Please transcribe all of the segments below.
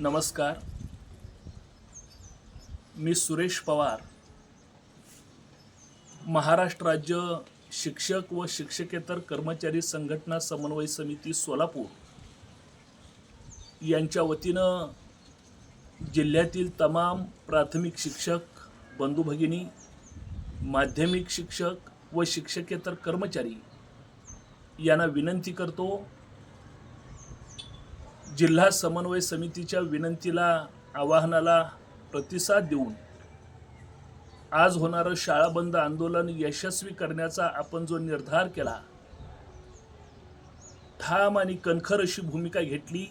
नमस्कार. मी सुरेश पवार. महाराष्ट्र राज्य शिक्षक व शिक्षकेतर कर्मचारी संघटना समन्वय समिती सोलापूर यांच्या वतीनं जिल्ह्यातील तमाम प्राथमिक शिक्षक बंधू भगिनी माध्यमिक शिक्षक व शिक्षकेतर कर्मचारी यांना विनंती करतो जिल्हा समन्वय समितीच्या विनंतीला आवाहनाला प्रतिसाद देऊन आज होणारं शाळा बंद आंदोलन यशस्वी करण्याचा आपण जो निर्धार केला ठाम आणि कणखर अशी भूमिका घेतली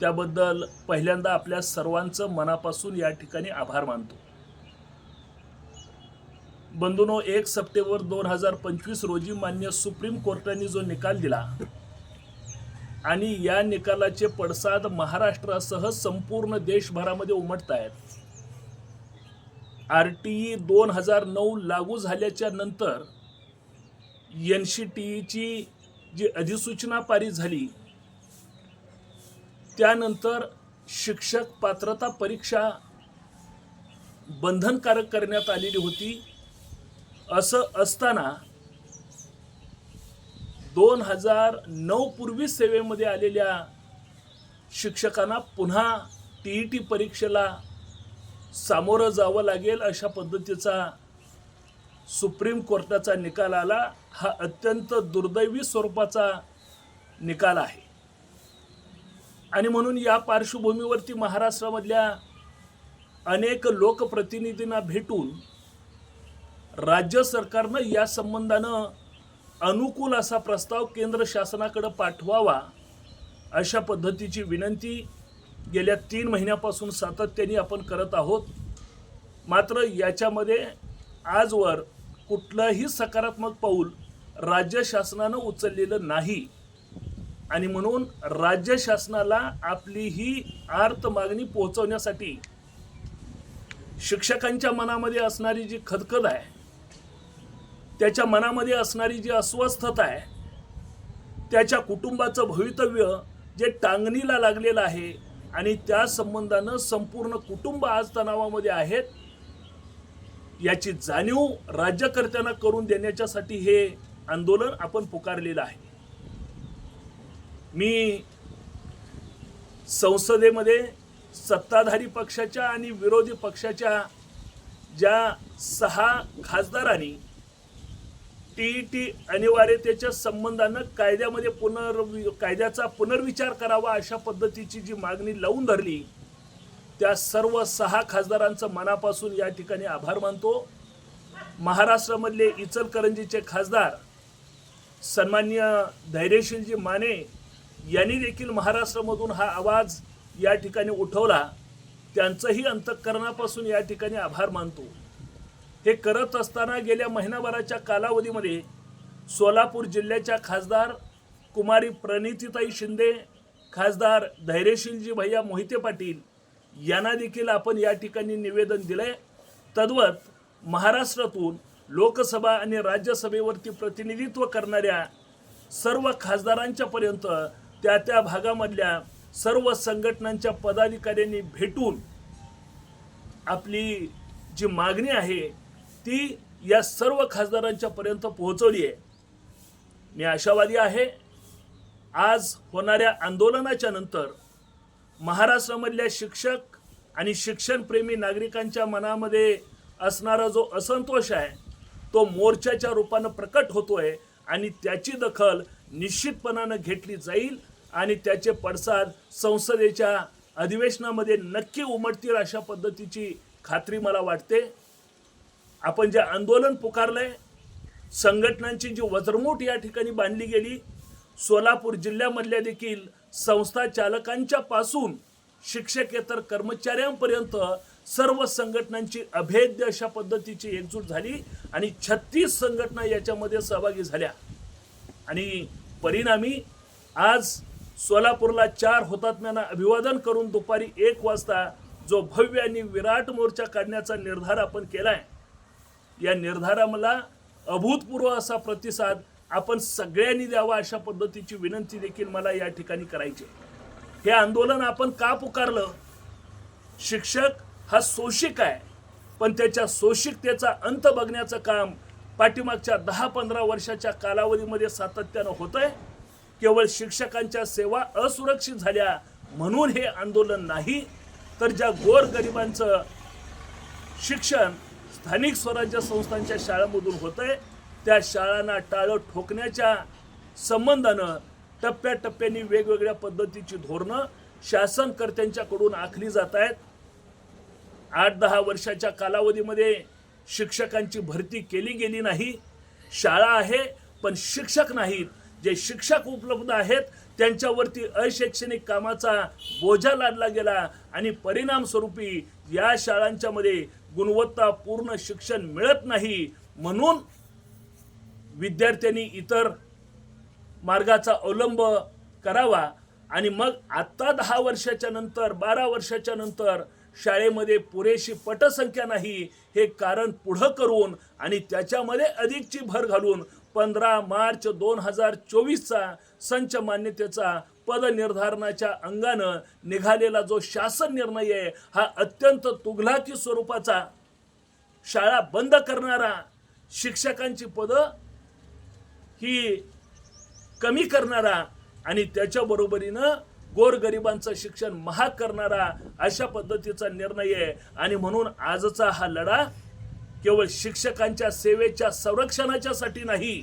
त्याबद्दल पहिल्यांदा आपल्या सर्वांचं मनापासून या ठिकाणी आभार मानतो. बंधूनो एक सप्टेंबर दोन हजार पंचवीस रोजी मान्य सुप्रीम कोर्टाने जो निकाल दिला आणि या निकालाचे पडसाद महाराष्ट्रासह संपूर्ण देशभरामध्ये उमटत आहेत आर टी ई दोन हजार नऊ लागू झाल्याच्यानंतर एन सी टी ईची जी अधिसूचना पारित झाली त्यानंतर शिक्षक पात्रता परीक्षा बंधनकारक करण्यात आलेली होती. असं असताना दोन हजार नऊ पूर्वी सेवेमध्ये आलेल्या शिक्षकांना पुन्हा टी ई टी परीक्षेला सामोरं जावं लागेल अशा पद्धतीचा सुप्रीम कोर्टाचा निकाल आला. हा अत्यंत दुर्दैवी स्वरूपाचा निकाल आहे. आणि म्हणून या पार्श्वभूमीवरती महाराष्ट्रामधल्या अनेक लोकप्रतिनिधींना भेटून राज्य सरकारनं या संबंधानं अनुकूल असा प्रस्ताव केंद्र शासनाकडे पाठवावा अशा पद्धतीची विनंती गेल्या तीन महिन्यापासून सातत्याने आपण करत आहोत. मात्र याच्यामध्ये आजवर कुठलंही सकारात्मक पाऊल राज्य शासनानं उचललेलं नाही. आणि म्हणून राज्य शासनाला आपली ही आर्त मागणी पोहोचवण्यासाठी शिक्षकांच्या मनामध्ये असणारी जी खदखद आहे त्याच्या मनामध्ये असणारी जी अस्वस्थता आहे त्याच्या कुटुंबाचं भवितव्य जे टांगणीला लागलेलं आहे आणि त्या संबंधानं संपूर्ण कुटुंब आज तणावामध्ये आहेत याची जाणीव राज्यकर्त्यांना करून देण्याच्यासाठी हे आंदोलन आपण पुकारलेलं आहे. मी संसदेमध्ये सत्ताधारी पक्षाच्या आणि विरोधी पक्षाच्या ज्या सहा खासदारांनी टी टी अनिवार्यतेच्या संबंधानं कायद्यामध्ये पुनर् कायद्याचा पुनर्विचार करावा अशा पद्धतीची जी मागणी लावून धरली त्या सर्व सहा खासदारांचं मनापासून या ठिकाणी आभार मानतो. महाराष्ट्रामधले इचलकरंजीचे खासदार सन्मान्य धैर्यशीलजी माने यांनी देखील महाराष्ट्रामधून हा आवाज या ठिकाणी उठवला. त्यांचंही अंतःकरणापासून या ठिकाणी आभार मानतो. हे करत असताना गेल्या महिनाभराच्या कालावधीमध्ये सोलापूर जिल्ह्याच्या खासदार कुमारी प्रणितीताई शिंदे खासदार धैर्यशीलजी भैया मोहिते पाटील यांना देखील आपण या ठिकाणी निवेदन दिलंय. तद्वत महाराष्ट्रातून लोकसभा आणि राज्यसभेवरती प्रतिनिधित्व करणाऱ्या सर्व खासदारांच्या पर्यंत त्या त्या भागामधल्या सर्व संघटनांच्या पदाधिकाऱ्यांनी भेटून आपली जी मागणी आहे ती या सर्व खासदारांच्या पर्यंत पोहोचवली आहे. मी आशावादी आहे. आज होणाऱ्या आंदोलनाच्या नंतर महाराष्ट्रामधल्या शिक्षक आणि शिक्षणप्रेमी नागरिकांच्या मनामध्ये असणारा जो असंतोष आहे तो मोर्चाच्या रूपानं प्रकट होतोय आणि त्याची दखल निश्चितपणानं घेतली जाईल आणि त्याचे पडसाद संसदेच्या अधिवेशनामध्ये नक्की उमटतील अशा पद्धतीची खात्री मला वाटते. आपण जे आंदोलन पुकारलंय संघटनांची जी वजरमूट या ठिकाणी बांधली गेली सोलापूर जिल्ह्यामधल्या देखील संस्था चालकांच्या पासून शिक्षकेतर कर्मचाऱ्यांपर्यंत सर्व संघटनांची अभेद्य अशा पद्धतीची एकजूट झाली आणि छत्तीस संघटना याच्यामध्ये सहभागी झाल्या. आणि परिणामी आज सोलापूरला चार हुतात्म्यांना अभिवादन करून दुपारी एक वाजता जो भव्य आणि विराट मोर्चा काढण्याचा निर्धार आपण केला आहे या निर्धाराला अभूतपूर्व असा प्रतिसाद आपण सगळ्यांनी द्यावा अशा पद्धतीची विनंती देखील मला या ठिकाणी करायची हे आंदोलन आपण का पुकारलं? शिक्षक हा शोषिक आहे पण त्याच्या शोषिकतेचा अंत बघण्याचं काम पाठीमागच्या दहा पंधरा वर्षाच्या कालावधीमध्ये सातत्यानं होत आहे केवळ शिक्षकांच्या सेवा असुरक्षित झाल्या म्हणून हे आंदोलन नाही तर ज्या गोरगरिबांचं शिक्षण स्थानिक स्वराज्य संस्थांच्या शाळांमधून होतंय. त्या शाळांना टाळं ठोकण्याच्या संबंधानं टप्प्याटप्प्याने वेगवेगळ्या पद्धतीची धोरणं शासनकर्त्यांच्याकडून आखली जात आहेत. आठ दहा वर्षाच्या कालावधीमध्ये शिक्षकांची भरती केली गेली नाही. शाळा आहे पण शिक्षक नाहीत. जे शिक्षक उपलब्ध आहेत त्यांच्यावरती अशैक्षणिक कामाचा बोजा लादला गेला आणि परिणामस्वरूपी या शाळांच्यामध्ये गुणवत्तापूर्ण शिक्षण मिळत नाही म्हणून विद्यार्थ्यांनी इतर मार्गाचा अवलंब करावा. आणि मग आत्ता दहा वर्षाच्या नंतर बारा वर्षाच्या नंतर शाळेमध्ये पुरेशी पटसंख्या नाही हे कारण पुढं करून आणि त्याच्यामध्ये अधिकची भर घालून पंधरा मार्च दोन हजार चोवीसचा संच मान्यतेचा पदनिर्धारणाच्या अंगानं निघालेला जो शासन निर्णय आहे हा अत्यंत तुघलाकी स्वरूपाचा शाळा बंद करणारा शिक्षकांची पदं ही कमी करणारा आणि त्याच्या बरोबरीनं गोरगरिबांचं शिक्षण महाग करणारा अशा पद्धतीचा निर्णय आहे. आणि म्हणून आजचा हा लढा केवळ शिक्षकांच्या सेवेच्या संरक्षणाच्यासाठी नाही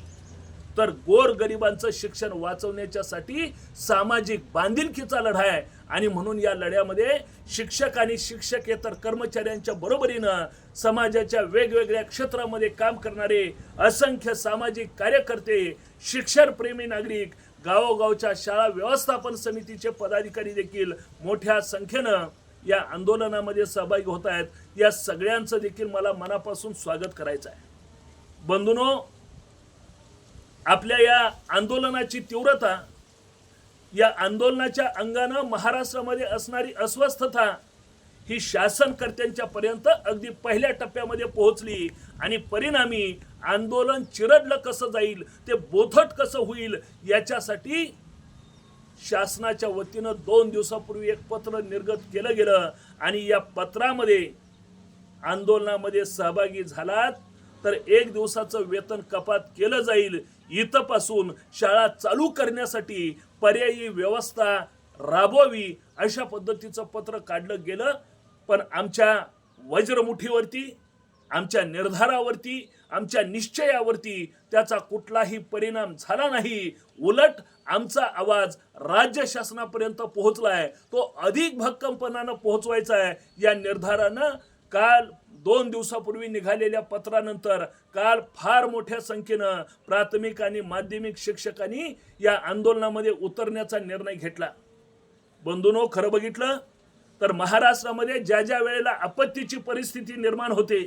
तर गोरगरिबांचं शिक्षण वाचवण्याच्यासाठी सामाजिक बांधिलकीचा लढा आहे. आणि म्हणून या लढ्यामध्ये शिक्षक आणि शिक्षकेतर कर्मचाऱ्यांच्या बरोबरीनं समाजाच्या वेगवेगळ्या क्षेत्रामध्ये काम करणारे असंख्य सामाजिक कार्यकर्ते शिक्षणप्रेमी नागरिक गावोगावच्या शाळा व्यवस्थापन समितीचे पदाधिकारी देखील मोठ्या संख्येनं या आंदोलनामध्ये सहभागी होत आहेत. या सगळ्यांचं देखील मला मनापासून स्वागत करायचं आहे. बंधूनो आपल्या या आंदोलनाची तीव्रता या आंदोलनाच्या अंगानं महाराष्ट्रामध्ये असणारी अस्वस्थता ही शासनकर्त्यांच्या पर्यंत अगदी पहिल्या टप्प्यामध्ये पोहोचली. आणि परिणामी आंदोलन चिरडलं कसं जाईल ते बोथट कसं होईल याच्यासाठी शासनाच्या वतीनं दोन दिवसापूर्वी एक पत्र निर्गत केलं गेलं आणि या पत्रामध्ये आंदोलनामध्ये सहभागी झालात तर एक दिवसाचं वेतन कपात केलं जाईल. इथपासून शाळा चालू करण्यासाठी पर्यायी व्यवस्था राबवावी अशा पद्धतीचं पत्र काढलं गेलं पण आमच्या वज्रमुठीवरती आमच्या निर्धारावरती आमच्या निश्चयावरती त्याचा कुठलाही परिणाम झाला नाही. उलट आमचा आवाज राज्य शासनापर्यंत पोहोचलाय. तो अधिक भक्कमपणानं पोहोचवायचा आहे या निर्धारानं काल दोन दिवसापूर्वी निघालेल्या पत्रानंतर काल फार मोठ्या संख्येनं प्राथमिक आणि माध्यमिक शिक्षकांनी या आंदोलनामध्ये उतरण्याचा निर्णय घेतला. बंधूनो खरं बघितलं तर महाराष्ट्रामध्ये ज्या ज्या वेळेला आपत्तीची परिस्थिती निर्माण होते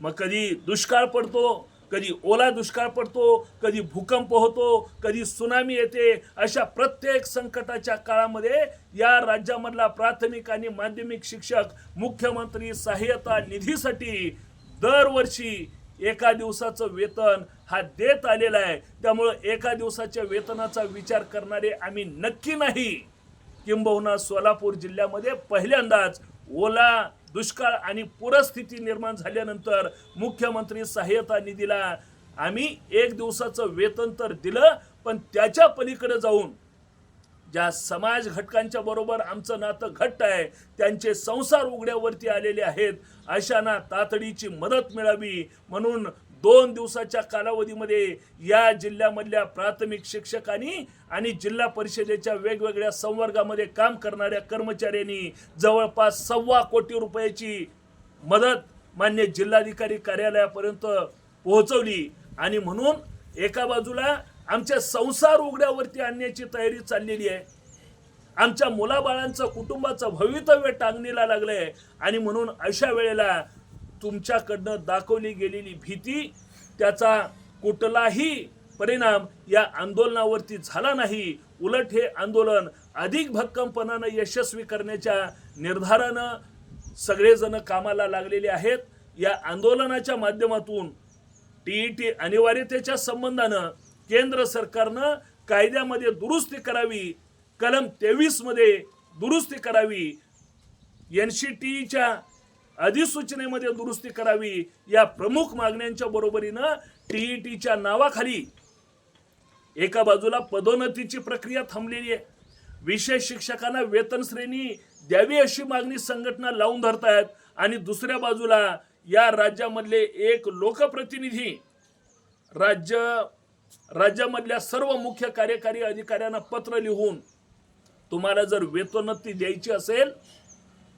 मग कधी दुष्काळ पडतो कधी ओला दुष्काळ पडतो कधी भूकंप होतो कधी सुनामी येते अशा प्रत्येक संकटाच्या काळामध्ये या राज्यामधला प्राथमिक आणि माध्यमिक शिक्षक मुख्यमंत्री सहाय्यता निधीसाठी दरवर्षी एका दिवसाचं वेतन हा देत आलेला आहे. त्यामुळं एका दिवसाच्या वेतनाचा विचार करणारे आम्ही नक्की नाही. किंबहुना सोलापूर जिल्ह्यामध्ये पहिल्यांदाच ओला दुष्काळ आणि पूरस्थिती निर्माण झाल्यानंतर मुख्यमंत्री सहाय्यता निधीला आम्ही एक दिवसाचं वेतन तर दिलं पण त्याच्या पलीकडे जाऊन ज्या समाज घटकांच्या बरोबर आमचं नातं घट्ट आहे त्यांचे संसार उघड्यावरती आलेले आहेत अशांना तातडीची मदत मिळावी म्हणून दोन दिवसाच्या कालावधीमध्ये या जिल्ह्यामधल्या प्राथमिक शिक्षकांनी आणि जिल्हा परिषदेच्या वेगवेगळ्या संवर्गामध्ये काम करणाऱ्या कर्मचाऱ्यांनी जवळपास सव्वा कोटी रुपयाची मदत मान्य जिल्हाधिकारी कार्यालयापर्यंत पोहोचवली. आणि म्हणून एका बाजूला आमच्या संसार उघड्यावरती आणण्याची तयारी चाललेली आहे. आमच्या मुलाबाळांचं कुटुंबाचं भवितव्य टांगणीला लागलंय. आणि म्हणून अशा वेळेला तुमच्याकडनं दाखवली गेलेली भीती त्याचा कुठलाही परिणाम या आंदोलनावरती झाला नाही. उलट हे आंदोलन अधिक भक्कमपणानं यशस्वी करण्याच्या निर्धारानं सगळेजण कामाला लागलेले आहेत. या आंदोलनाच्या माध्यमातून टी ई टी अनिवार्यतेच्या संबंधानं केंद्र सरकारनं कायद्यामध्ये दुरुस्ती करावी कलम तेवीसमध्ये दुरुस्ती करावी एन सी टीच्या अधिसूचनेमध्ये दुरुस्ती करावी या प्रमुख मागण्यांच्या बरोबरीनं टीईटीच्या नावाखाली एका बाजूला पदोन्नतीची प्रक्रिया थांबलेली आहे. विशेष शिक्षकांना वेतन श्रेणी द्यावी अशी मागणी संघटना लावून धरतायत आणि दुसऱ्या बाजूला या राज्यामधले एक लोकप्रतिनिधी राज्य राज्यामधल्या सर्व मुख्य कार्यकारी अधिकाऱ्यांना पत्र लिहून तुम्हाला जर वेतोन्नती द्यायची असेल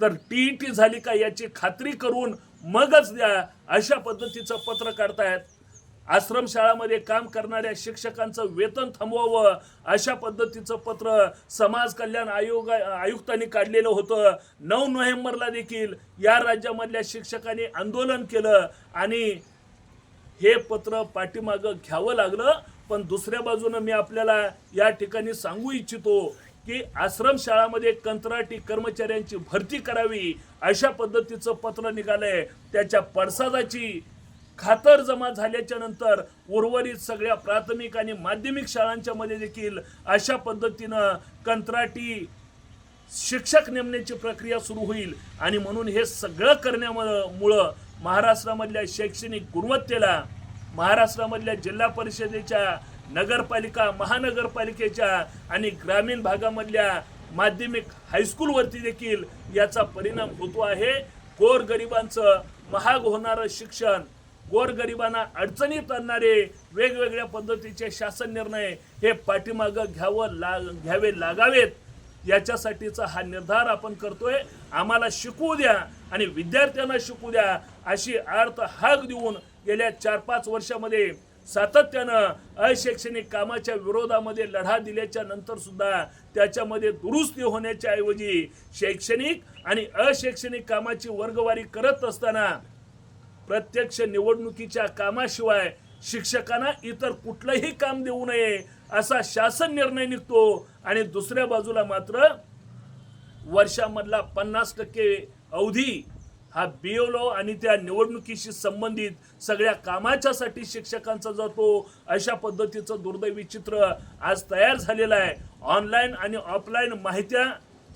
तर टीईटी झाली का याची खात्री करून मगच द्या. अशा पद्धतीचं पत्र काढतायत. आश्रमशाळामध्ये काम करणाऱ्या शिक्षकांचं वेतन थांबवावं. अशा पद्धतीचं पत्र समाज कल्याण आयोग आयुक्तांनी काढलेलं होतं. नऊ नोव्हेंबरला देखील या राज्यामधल्या शिक्षकांनी आंदोलन केलं आणि हे पत्र पाठीमागं घ्यावं लागलं. पण दुसऱ्या बाजूनं मी आपल्याला या ठिकाणी सांगू इच्छितो की आश्रमशाळामध्ये कंत्राटी कर्मचाऱ्यांची भरती करावी अशा पद्धतीचं पत्र निघालंय. त्याच्या पडसादाची खातर जमा झाल्याच्यानंतर उर्वरित सगळ्या प्राथमिक आणि माध्यमिक शाळांच्या मध्ये देखील अशा पद्धतीनं कंत्राटी शिक्षक नेमण्याची प्रक्रिया सुरू होईल. आणि म्हणून हे सगळं करण्यामुळं महाराष्ट्रामधल्या शैक्षणिक गुणवत्तेला महाराष्ट्रामधल्या जिल्हा परिषदेच्या नगरपालिका महानगरपालिकेच्या आणि ग्रामीण भागामधल्या माध्यमिक हायस्कूलवरती देखील याचा परिणाम होतो आहे. गोरगरिबांचं महाग होणारं शिक्षण गोरगरिबांना अडचणीत आणणारे वेगवेगळ्या पद्धतीचे शासन निर्णय हे पाठीमागं घ्यावं ला घ्यावे लागावेत. याच्यासाठीचा हा निर्धार आपण करतोय. आम्हाला शिकवू द्या आणि विद्यार्थ्यांना शिकू द्या अशी अर्थ हाक देऊन गेल्या चार पाच वर्षामध्ये सातत्यानं अशैक्षणिक कामाच्या विरोधामध्ये लढा दिल्याच्या नंतर सुद्धा त्याच्यामध्ये दुरुस्ती होण्याच्या ऐवजी शैक्षणिक आणि अशैक्षणिक कामाची वर्गवारी करत असताना प्रत्यक्ष निवडणुकीच्या कामाशिवाय शिक्षकांना इतर कुठलंही काम देऊ नये असा शासन निर्णय निघतो आणि दुसऱ्या बाजूला मात्र वर्षामधला पन्नास टक्के अवधी हा बीओलो आणि त्या निवडणुकीशी संबंधित सगळ्या कामाच्यासाठी शिक्षकांचा जातो. अशा पद्धतीचं दुर्दैवी चित्र आज तयार झालेलं आहे. ऑनलाईन आणि ऑफलाईन माहित्या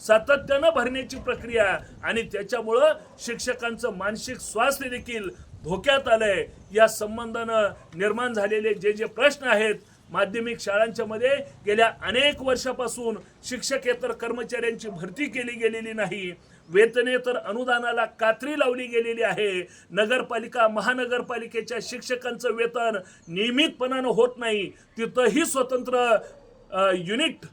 सातत्यानं भरण्याची प्रक्रिया आणि त्याच्यामुळं शिक्षकांचं मानसिक स्वास्थ्य देखील धोक्यात आलंय. या संबंधानं निर्माण झालेले जे जे प्रश्न आहेत माध्यमिक शाळांच्या मध्ये गेल्या अनेक वर्षापासून शिक्षकेतर कर्मचाऱ्यांची भरती केली गेलेली नाही. वेतनेतर अनुदानाला कात्री लावली गेलेली आहे. नगरपालिका महानगरपालिकेच्या शिक्षकांचं वेतन नियमितपणानं होत नाही. तिथंही स्वतंत्र युनिट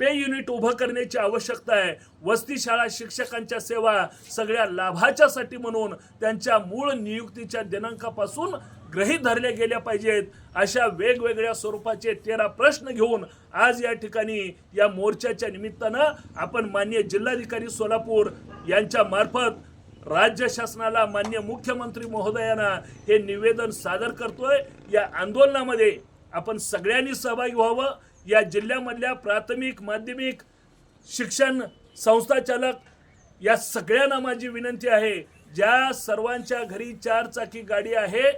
पे युनिट उभं करण्याची आवश्यकता आहे. वस्ती शाळा शिक्षकांच्या सेवा सगळ्या लाभाच्यासाठी म्हणून त्यांच्या मूळ नियुक्तीच्या दिनांकापासून ग्रहीत धरल्या गेल्या पाहिजेत अशा वेगवेगळ्या स्वरूपाचे तेरा प्रश्न घेऊन आज या ठिकाणी या मोर्चाच्या निमित्तानं आपण मान्य जिल्हाधिकारी सोलापूर यांच्या मार्फत राज्य शासनाला मान्य मुख्यमंत्री महोदयांना हे निवेदन सादर करतोय. या आंदोलनामध्ये आपण सगळ्यांनी सहभागी व्हावं. या जिल्ह्यामधल्या प्राथमिक माध्यमिक शिक्षण संस्था चालक या सगळ्यांना माझी विनंती आहे. ज्या सर्वांच्या घरी चार चाकी गाडी आहे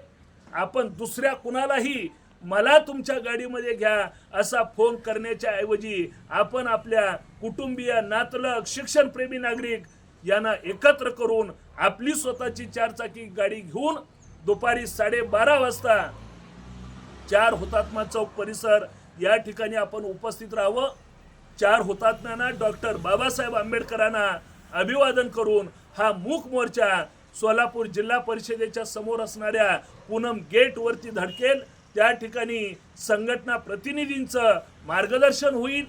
आपण दुसऱ्या कुणालाही मला तुमच्या गाडीमध्ये घ्या असा फोन करण्याच्या ऐवजी आपण आपल्या कुटुंबीय नातलग शिक्षणप्रेमी नागरिक यांना एकत्र करून आपली स्वतःची चारचाकी गाडी घेऊन दुपारी साडेबारा वाजता चार हुतात्मा चौक परिसर या ठिकाणी आपण उपस्थित राहावं. चार हुतात्म्यांना डॉक्टर बाबासाहेब आंबेडकरांना अभिवादन करून हा मूक मोर्चा सोलापूर जिल्हा परिषदेच्या समोर असणाऱ्या पूनम गेटवरती धडकेल. त्या ठिकाणी संघटना प्रतिनिधींचं मार्गदर्शन होईल.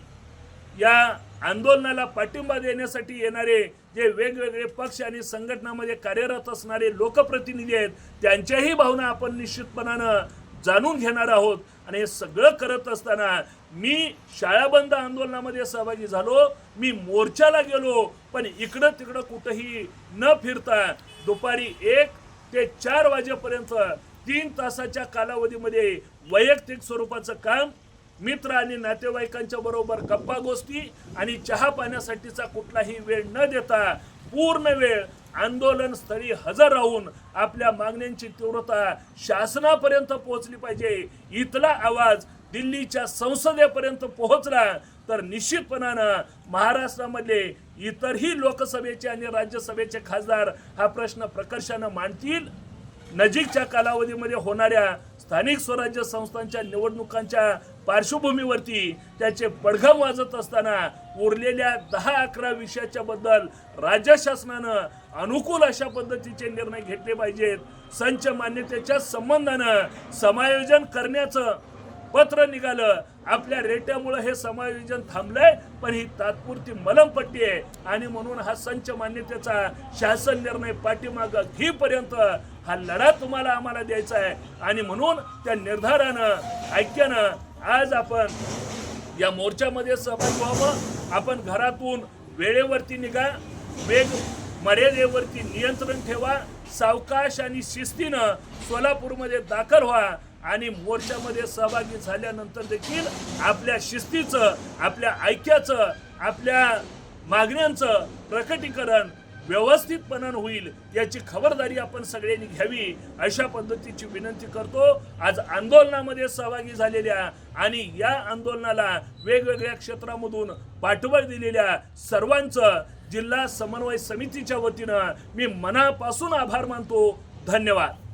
या आंदोलनाला पाठिंबा देण्यासाठी येणारे जे वेगवेगळे पक्ष आणि संघटनामध्ये कार्यरत असणारे लोकप्रतिनिधी आहेत त्यांच्याही भावना आपण निश्चितपणानं जाणून घेणार आहोत. आणि हे सगळं करत असताना मी शाळाबंद आंदोलनामध्ये सहभागी झालो. मी मोर्चाला गेलो. पण इकडं तिकडं कुठंही न फिरता दुपारी एक ते चार वाजेपर्यंत तीन तासाच्या कालावधीमध्ये वैयक्तिक स्वरूपाचं काम मित्र आणि नातेवाईकांच्या बरोबर गप्पा गोष्टी आणि चहा पाण्यासाठीचा कुठलाही वेळ न देता पूर्ण वेळ आंदोलन स्थळी हजर राहून आपल्या मागण्यांची तीव्रता शासनापर्यंत पोहोचली पाहिजे. इथला आवाज दिल्लीच्या संसदेपर्यंत पोहोचला. तर निश्चितपणानं महाराष्ट्रामध्ये इतरही लोकसभेचे आणि राज्यसभेचे खासदार हा प्रश्न प्रकर्षानं मांडतील. नजीकच्या कालावधीमध्ये होणाऱ्या स्थानिक स्वराज्य संस्थांच्या निवडणुकांच्या पार्श्वभूमीवरती त्याचे पडघम वाजत असताना उरलेल्या दहा अकरा विषयाच्या बद्दल राज्य शासनानं अनुकूल अशा पद्धतीचे निर्णय घेतले पाहिजेत. संच मान्यतेच्या संबंधानं समायोजन करण्याचं पत्र निघालं. आपल्या रेट्यामुळं हे समायोजन थांबलंय पण ही तात्पुरती मलमपट्टी आहे. आणि म्हणून हा संच मान्यतेचा शासन निर्णय पाठीमाग घेईपर्यंत हा लढा तुम्हाला आम्हाला द्यायचा आहे. आणि म्हणून त्या निर्धारानं ऐक्यानं आज आपण या मोर्चामध्ये सहभागी व्हावं. आपण घरातून वेळेवरती निघा. वेग मर्यादेवरती नियंत्रण ठेवा. सावकाश आणि शिस्तीनं सोलापूरमध्ये दाखल व्हा. आणि मोर्चामध्ये सहभागी झाल्यानंतर देखील आपल्या शिस्तीचं आपल्या ऐक्याचं आपल्या मागण्यांचं प्रकटीकरण व्यवस्थितपणानं होईल याची खबरदारी आपण सगळ्यांनी घ्यावी अशा पद्धतीची विनंती करतो. आज आंदोलनामध्ये सहभागी झालेल्या आणि या आंदोलनाला वेगवेगळ्या क्षेत्रामधून पाठबळ दिलेल्या सर्वांचं जिल्हा समन्वय समितीच्या वतीनं मी मनापासून आभार मानतो. धन्यवाद.